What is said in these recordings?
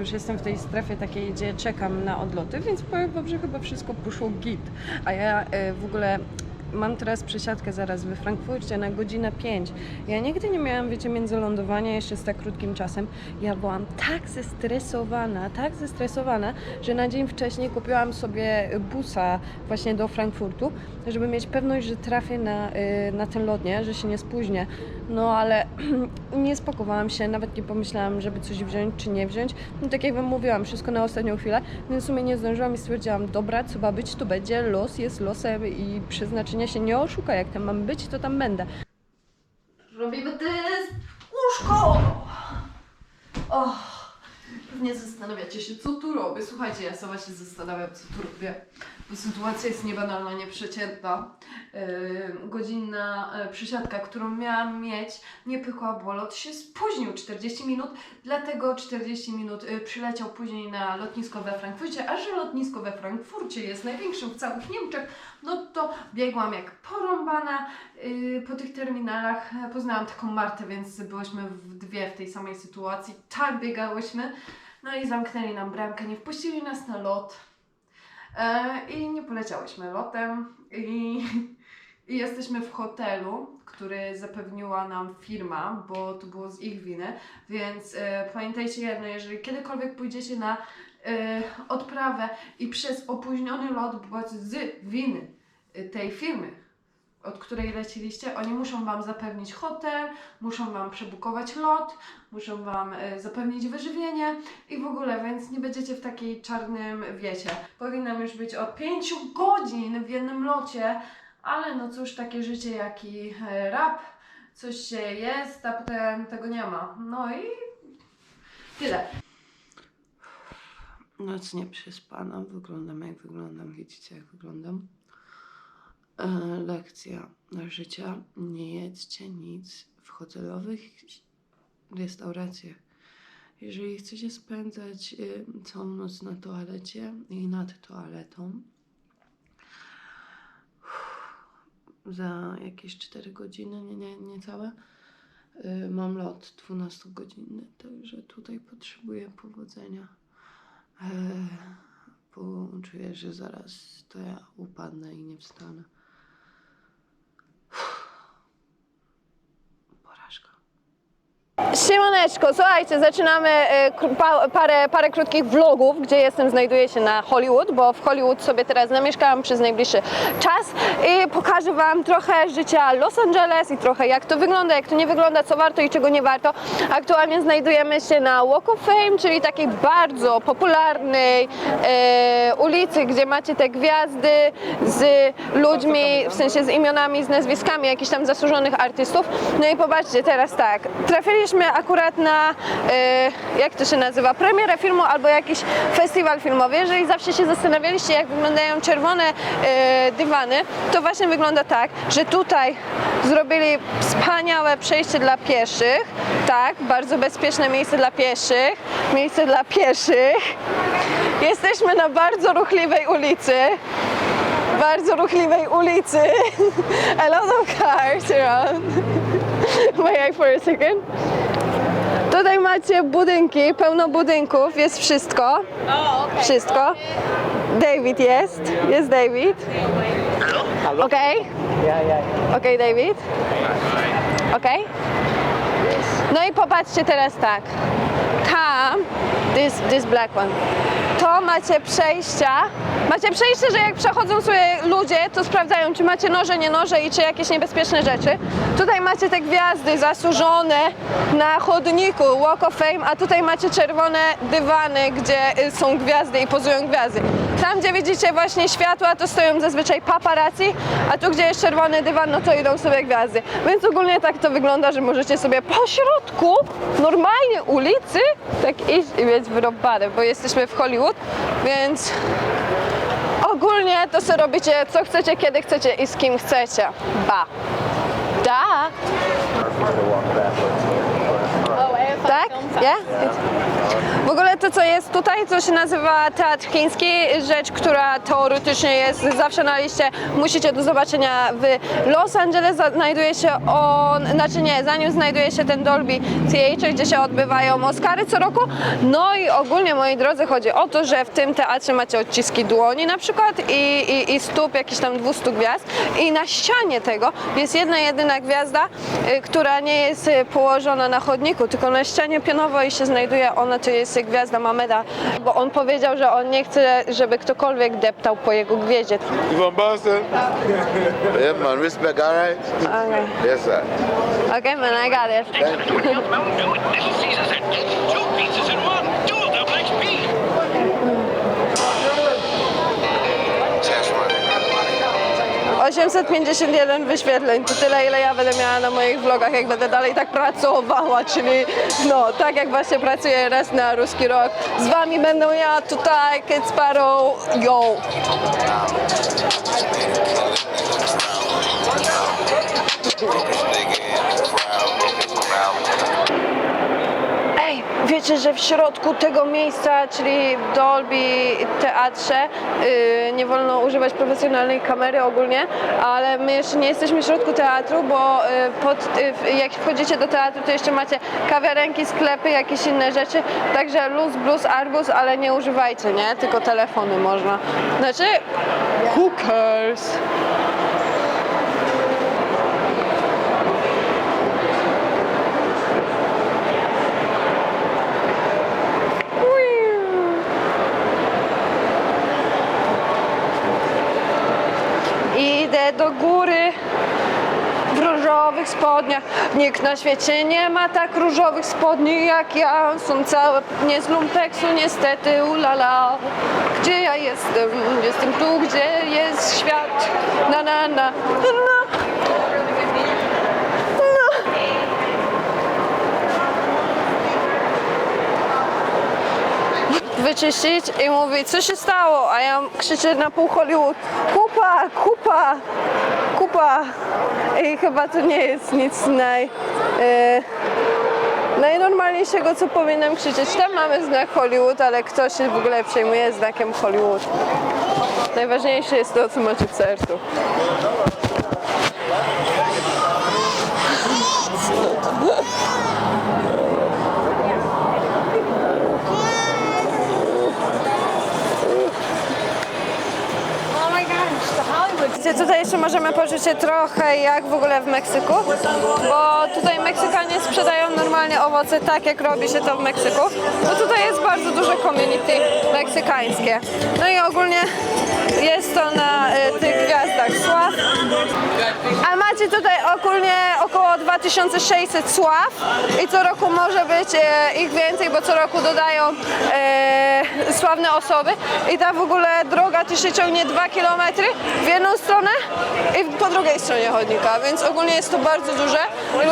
już jestem w tej strefie takiej, gdzie czekam na odloty, więc powiem wam, że chyba wszystko poszło git. A ja e, w ogóle mam teraz przesiadkę zaraz we Frankfurcie na godzinę 5. Ja nigdy nie miałam, wiecie, międzylądowania jeszcze z tak krótkim czasem. Ja byłam tak zestresowana, tak zestresowana, że na dzień wcześniej kupiłam sobie busa właśnie do Frankfurtu, żeby mieć pewność, że trafię na, y, na ten lot, nie? że się nie spóźnię. No ale nie spakowałam się, nawet nie pomyślałam, żeby coś wziąć czy nie wziąć. No tak jak wam mówiłam, wszystko na ostatnią chwilę, więc w sumie nie zdążyłam i stwierdziłam, dobra, co ma być, to będzie, los jest losem i przeznaczenia się nie oszuka, jak tam mam być, to tam będę. Robimy test łóżko! Oh. Pewnie zastanawiacie się, co tu robię. Słuchajcie, ja sama się zastanawiam, co tu robię. Bo sytuacja jest niebanalna, nieprzeciętna. Yy, godzinna yy, przysiadka, którą miałam mieć, nie pykła, bo lot się spóźnił 40 minut, dlatego 40 minut yy, przyleciał później na lotnisko we Frankfurcie, a że lotnisko we Frankfurcie jest największym w całych Niemczech, no to biegłam jak porąbana yy, po tych terminalach. Poznałam taką Martę, więc byłyśmy w dwie w tej samej sytuacji. Tak biegałyśmy. No i zamknęli nam bramkę, nie wpuścili nas na lot. E, I nie poleciałyśmy lotem. I, I jesteśmy w hotelu, który zapewniła nam firma, bo to było z ich winy. Więc e, pamiętajcie jedno, jeżeli kiedykolwiek pójdziecie na e, odprawę i przez opóźniony lot bądź z winy tej firmy, od której leciliście, oni muszą Wam zapewnić hotel, muszą Wam przebukować lot, muszą Wam e, zapewnić wyżywienie i w ogóle, więc nie będziecie w takiej czarnym wiecie. Powinnam już być od 5 godzin w jednym locie, ale no cóż, takie życie jak i e, rap, coś się jest, a potem tego nie ma. No i tyle. Noc nieprzespana, wyglądam jak wyglądam, widzicie jak wyglądam. Lekcja życia. Nie jedzcie nic w hotelowych restauracjach. Jeżeli chcecie spędzać y, całą noc na toalecie i nad toaletą, za jakieś 4 godziny, nie, nie, niecałe, y, mam lot 12-godzinny, także tutaj potrzebuję powodzenia. E, bo czuję, że zaraz to ja upadnę i nie wstanę. Siemaneczko, słuchajcie, zaczynamy e, parę, parę krótkich vlogów, gdzie jestem, znajduję się na Hollywood, bo w Hollywood sobie teraz zamieszkałam przez najbliższy czas i pokażę Wam trochę życia Los Angeles i trochę jak to wygląda, jak to nie wygląda, co warto i czego nie warto. Aktualnie znajdujemy się na Walk of Fame, czyli takiej bardzo popularnej e, ulicy, gdzie macie te gwiazdy z ludźmi, w sensie z imionami, z nazwiskami jakichś tam zasłużonych artystów. No i popatrzcie, teraz tak, trafiliśmy akurat na, e, jak to się nazywa, premierę filmu albo jakiś festiwal filmowy. Jeżeli zawsze się zastanawialiście, jak wyglądają czerwone e, dywany, to właśnie wygląda tak, że tutaj zrobili wspaniałe przejście dla pieszych, tak, bardzo bezpieczne miejsce dla pieszych, miejsce dla pieszych. Jesteśmy na bardzo ruchliwej ulicy, bardzo ruchliwej ulicy. A lot of cars around. I for a second? Tutaj macie budynki, pełno budynków, jest wszystko. Wszystko. David jest, jest David. Okej? Okej, David? Okej? No i popatrzcie teraz tak. Tam, this, this black one, to macie przejścia. Macie przejście, że jak przechodzą sobie ludzie, to sprawdzają, czy macie noże, nie noże i czy jakieś niebezpieczne rzeczy. Tutaj macie te gwiazdy zasłużone na chodniku Walk of Fame, a tutaj macie czerwone dywany, gdzie y, są gwiazdy i pozują gwiazdy. Tam, gdzie widzicie właśnie światła, to stoją zazwyczaj paparazzi, a tu, gdzie jest czerwony dywan, no to idą sobie gwiazdy. Więc ogólnie tak to wygląda, że możecie sobie po środku normalnie ulicy tak iść i mieć wyrobane, bo jesteśmy w Hollywood, więc ogólnie to sobie robicie co chcecie, kiedy chcecie i z kim chcecie. Ba. Da. Tak? W ogóle to, co jest tutaj, co się nazywa Teatr Chiński, rzecz, która teoretycznie jest zawsze na liście, musicie do zobaczenia w Los Angeles. Znajduje się on, znaczy nie, zanim znajduje się ten Dolby Theatre, gdzie się odbywają Oscary co roku. No i ogólnie, moi drodzy, chodzi o to, że w tym teatrze macie odciski dłoni na przykład i, i, i stóp jakichś tam 200 gwiazd i na ścianie tego jest jedna jedyna gwiazda, y, która nie jest położona na chodniku, tylko na ścianie pionowej się znajduje ona, to jest gwiazda Mameda, bo on powiedział, że on nie chce, żeby ktokolwiek deptał po jego gwieździe. You from Boston? yeah, man. Respect, all right? Okay, Yes, sir. okay man, I got it. Thank you. Mountain Dew Little Caesars two pizzas in one. Dual double XP. 851 wyświetleń, to tyle ile ja będę miała na moich vlogach, jak będę dalej tak pracowała, czyli no, tak jak właśnie pracuję raz na Ruski Rok. Z wami będę ja tutaj, Kid Sparrow, yo! Wiecie, że w środku tego miejsca, czyli w Dolby Teatrze, yy, nie wolno używać profesjonalnej kamery ogólnie, ale my jeszcze nie jesteśmy w środku teatru, bo yy, pod, yy, jak wchodzicie do teatru, to jeszcze macie kawiarenki, sklepy, jakieś inne rzeczy, także luz, blues, arbus, ale nie używajcie, nie? Tylko telefony można. Znaczy, who cares? Idę do góry w różowych spodniach. Nikt na świecie nie ma tak różowych spodni jak ja. Są całe nie z lumpeksu, niestety, ulala. Gdzie ja jestem? Jestem tu, gdzie jest świat. Na, na, na. na. Wyczyścić i mówi, co się stało? A ja krzyczę na pół Hollywood, kupa, kupa, kupa. I chyba to nie jest nic naj... E, najnormalniejszego, co powinnam krzyczeć. Tam mamy znak Hollywood, ale kto się w ogóle przejmuje znakiem Hollywood? Najważniejsze jest to, co macie w sercu. Tutaj jeszcze możemy poczuć się trochę jak w ogóle w Meksyku, bo tutaj Meksykanie sprzedają normalnie owoce tak, jak robi się to w Meksyku, bo tutaj jest bardzo duże community meksykańskie. No i ogólnie jest to na e, tych gwiazdach sław. A macie tutaj ogólnie około 2600 sław i co roku może być e, ich więcej, bo co roku dodają e, sławne osoby i ta w ogóle droga tu się ciągnie 2 km w jedną stronę i po drugiej stronie chodnika, więc ogólnie jest to bardzo duże.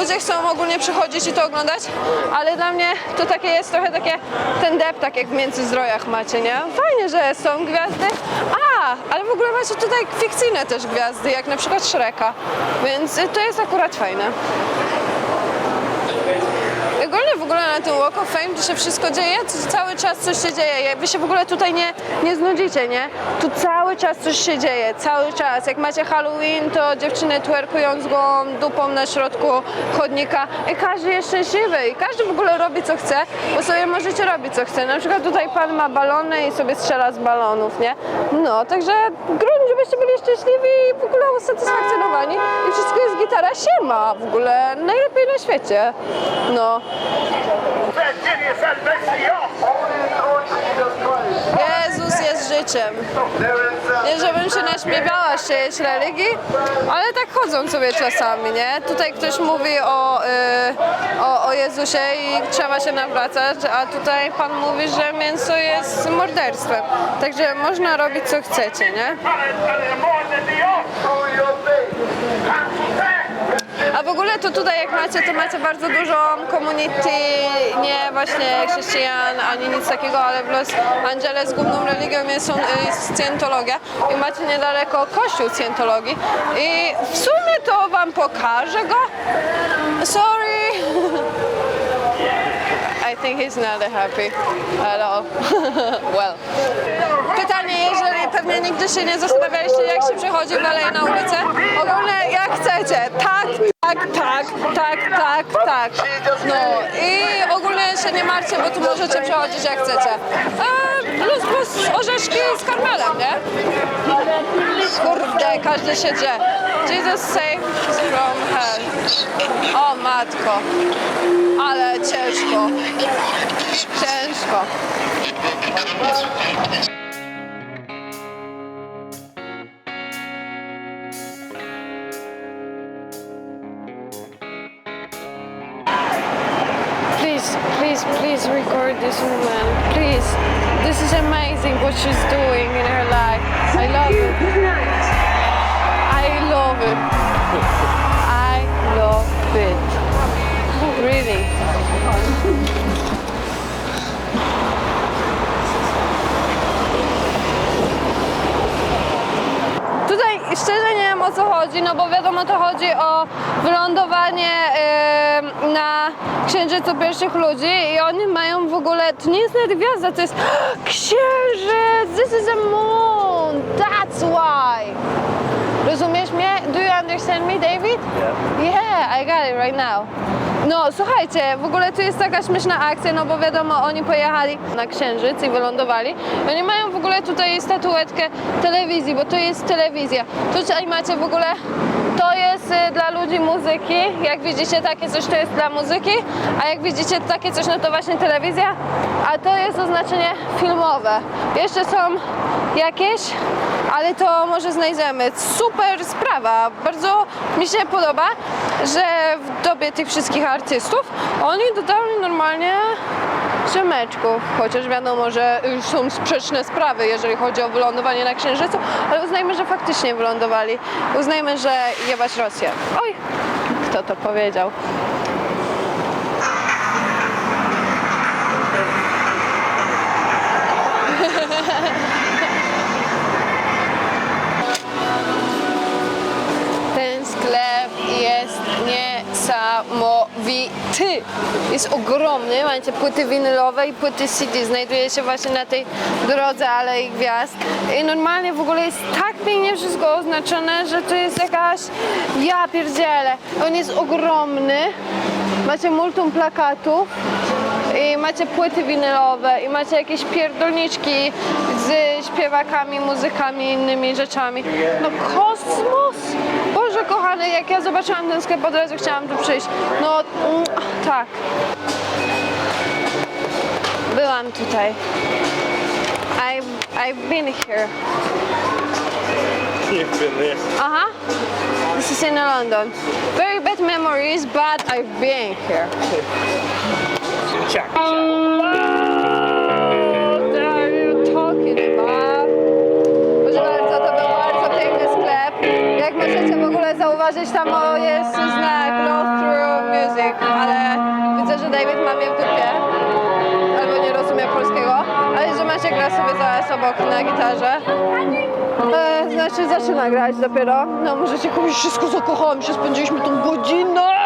Ludzie chcą ogólnie przychodzić i to oglądać, ale dla mnie to takie jest trochę takie ten deptak jak w Międzyzdrojach macie, nie? Fajnie, że są gwiazdy. A, ale w ogóle macie tutaj fikcyjne też gwiazdy, jak na przykład Shreka, więc to jest akurat fajne. Ogólnie w ogóle na tym Walk of Fame to się wszystko dzieje, to cały czas coś się dzieje. Wy się w ogóle tutaj nie, nie znudzicie, nie? Tu cały czas coś się dzieje, cały czas. Jak macie Halloween, to dziewczyny twerkują z gołą dupą na środku chodnika i każdy jest szczęśliwy i każdy w ogóle robi co chce, bo sobie możecie robić co chce. Na przykład tutaj pan ma balony i sobie strzela z balonów, nie? No, także grunt, żebyście byli szczęśliwi i w ogóle usatysfakcjonowani i wszystko jest gitara siema w ogóle, najlepiej na świecie. No. Nie żebym się naśmiewała z czyjejś religii, ale tak chodzą sobie czasami, nie? Tutaj ktoś mówi o, y, o, o Jezusie i trzeba się nawracać, a tutaj Pan mówi, że mięso jest morderstwem. Także można robić co chcecie, nie? A w ogóle to tutaj jak macie, to macie bardzo dużą community, nie właśnie chrześcijan ani nic takiego, ale w Los Angeles główną religią jest, jest Scientologia i macie niedaleko kościół Scientologii i w sumie to wam pokażę go. Sorry. I think he's not happy at all. well. Pytanie, jeżeli pewnie nigdy się nie zastanawialiście, jak się przechodzi dalej na ulicę. Ogólnie jak chcecie. Tak, tak, tak, tak, tak, tak. No i ogólnie się nie martwcie, bo tu możecie przechodzić jak chcecie. A plus plus orzeszki z karmelem, nie? Kurde, każdy się dzieje. Jesus saves from hell. O matko. Ciężko. Please, please, please record this woman. Please. This is amazing what she's doing co chodzi, no bo wiadomo to chodzi o wylądowanie em, na księżycu pierwszych ludzi i oni mają w ogóle, to nie jest nawet gwiazda, to jest księżyc, this is a moon, that's why. Rozumiesz mnie? Do you understand me, David? Yeah, I got it right now. No, słuchajcie, w ogóle tu jest taka śmieszna akcja, no bo wiadomo, oni pojechali na Księżyc i wylądowali. Oni mają w ogóle tutaj statuetkę telewizji, bo to jest telewizja. Tutaj macie w ogóle, to jest y, dla ludzi muzyki. Jak widzicie, takie coś to jest dla muzyki, a jak widzicie takie coś, no to właśnie telewizja, a to jest oznaczenie filmowe. Jeszcze są jakieś, ale to może znajdziemy. Super sprawa. Bardzo mi się podoba, że dobie tych wszystkich artystów oni dodali normalnie rzemeczków. Chociaż wiadomo, że y, są sprzeczne sprawy, jeżeli chodzi o wylądowanie na Księżycu, ale uznajmy, że faktycznie wylądowali. Uznajmy, że jebać Rosję. Oj, kto to powiedział? Jest ogromny, macie płyty winylowe i płyty CD. Znajduje się właśnie na tej drodze Alei Gwiazd. I normalnie w ogóle jest tak pięknie wszystko oznaczone, że to jest jakaś... Ja pierdzielę. On jest ogromny. Macie multum plakatów i macie płyty winylowe i macie jakieś pierdolniczki z śpiewakami, muzykami i innymi rzeczami. No kosmos! Boże kochany, jak ja zobaczyłam ten sklep, od razu chciałam tu przyjść. No mm, tak. Byłam tutaj. I've, I've been here. You've been there. Aha. This is in London. Very bad memories, but I've been here. W ogóle zauważyć, tam jest znak Love Through Music, ale widzę, że David ma mnie w dupie. Albo nie rozumie polskiego, ale że Maciek gra sobie zaraz obok na gitarze. E, znaczy zaczyna grać dopiero. No możecie komuś wszystko zakochałem się, spędziliśmy tą godzinę.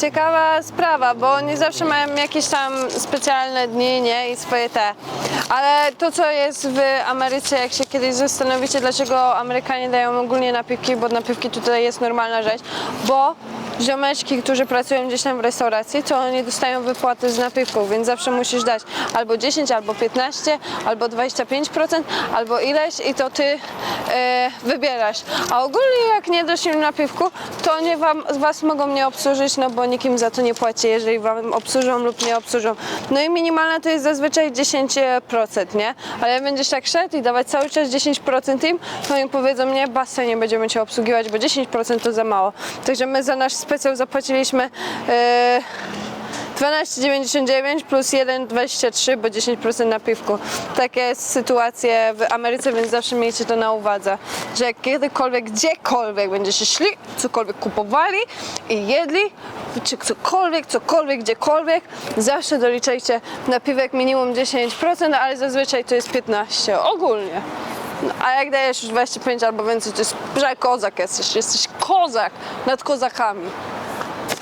Ciekawa sprawa, bo oni zawsze mają jakieś tam specjalne dni, nie? I swoje te. Ale to, co jest w Ameryce, jak się kiedyś zastanowicie, dlaczego Amerykanie dają ogólnie napiwki, bo napiwki tutaj jest normalna rzecz, bo ziomeczki, którzy pracują gdzieś tam w restauracji, to oni dostają wypłaty z napiwków, więc zawsze musisz dać albo 10, albo 15, albo 25%, albo ileś i to ty e, wybierasz. A ogólnie jak nie dasz im napiwku, to oni wam, was mogą nie obsłużyć, no bo nikim za to nie płaci, jeżeli wam obsłużą lub nie obsłużą. No i minimalna to jest zazwyczaj 10%, nie? Ale jak będziesz tak szedł i dawać cały czas 10% im, to oni powiedzą, nie, basta, nie będziemy cię obsługiwać, bo 10% to za mało. Także my za nasz specjal zapłaciliśmy e, 12,99 plus 1,23, bo 10% na piwku. Takie sytuacje w Ameryce, więc zawsze miejcie to na uwadze, że jak kiedykolwiek, gdziekolwiek będziecie szli, cokolwiek kupowali i jedli, czy cokolwiek, cokolwiek, gdziekolwiek, zawsze doliczajcie na piwek minimum 10%, ale zazwyczaj to jest 15% ogólnie. No, a jak dajesz już 25 albo więcej, to jest, że kozak jesteś, jesteś kozak nad kozakami.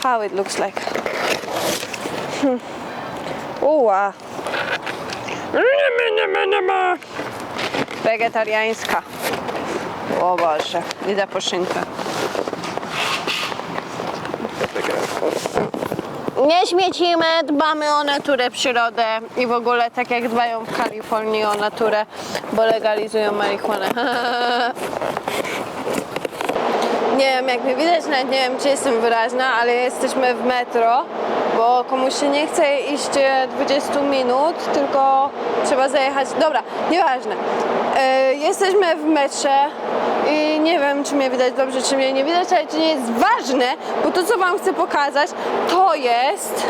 How it looks like. Hmm. Uła. Wegetariańska. O Boże, idę po szynkę. Nie śmiecimy, dbamy o naturę, przyrodę i w ogóle tak jak dbają w Kalifornii o naturę, bo legalizują marihuanę. Nie wiem jak mnie widać, nawet nie wiem czy jestem wyraźna, ale jesteśmy w metro, bo komuś się nie chce iść e, 20 minut, tylko trzeba zajechać. Dobra, nieważne. E, jesteśmy w metrze i nie wiem czy mnie widać dobrze, czy mnie nie widać, ale to nie jest ważne, bo to co wam chcę pokazać, to jest...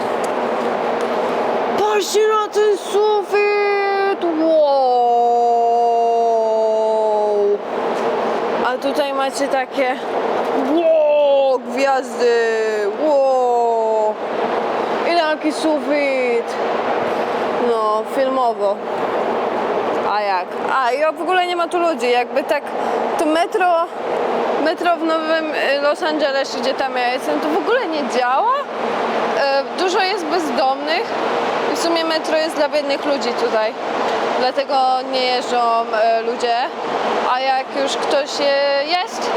Patrzcie na ten sufit! Wow! A tutaj macie takie wow, gwiazdy, taki sufit. No, filmowo. A jak? A i w ogóle nie ma tu ludzi, jakby tak to metro, metro w Nowym y, Los Angeles, gdzie tam ja jestem, to w ogóle nie działa. Dużo jest bezdomnych w sumie metro jest dla biednych ludzi tutaj. Dlatego nie jeżdżą e, ludzie. A jak już ktoś e, jest,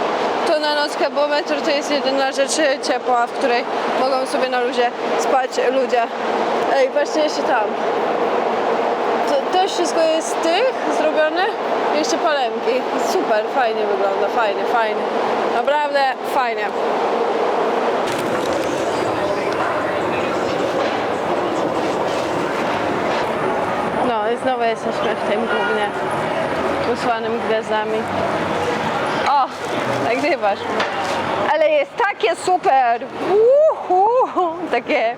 to na nockę, bo metro to jest jedyna rzecz e, ciepła, w której mogą sobie na luzie spać ludzie. Ej, patrzcie jeszcze tam. To też wszystko jest z tych zrobione. Jeszcze palemki. Super, fajnie wygląda, fajnie, fajnie. Naprawdę fajnie. Znowu jesteśmy w tym głównie usłanym gwiazdami. O, nagrywasz. Ale jest takie super! Uhu, takie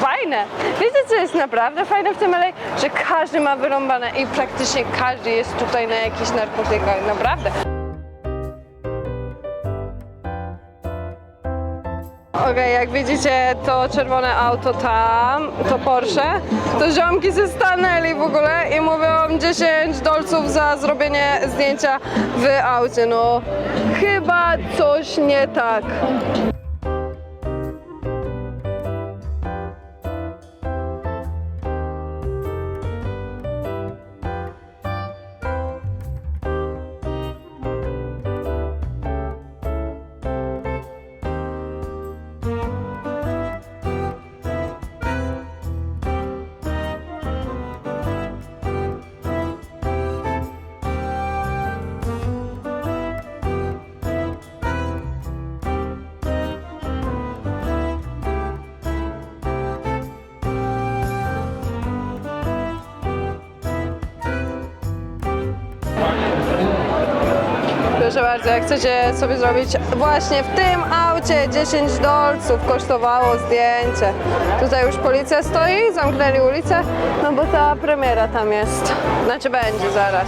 fajne. Wiecie co jest naprawdę fajne w tym LA? Że każdy ma wyrąbane i praktycznie każdy jest tutaj na jakichś narkotykach. Naprawdę. Okej, jak widzicie to czerwone auto tam, to Porsche, to ziomki się stanęli w ogóle i mówią 10 dolców za zrobienie zdjęcia w aucie. No chyba coś nie tak. Bardzo, jak chcecie sobie zrobić właśnie w tym aucie 10 dolców kosztowało zdjęcie. Tutaj już policja stoi, zamknęli ulicę, no bo ta premiera tam jest. Znaczy będzie zaraz.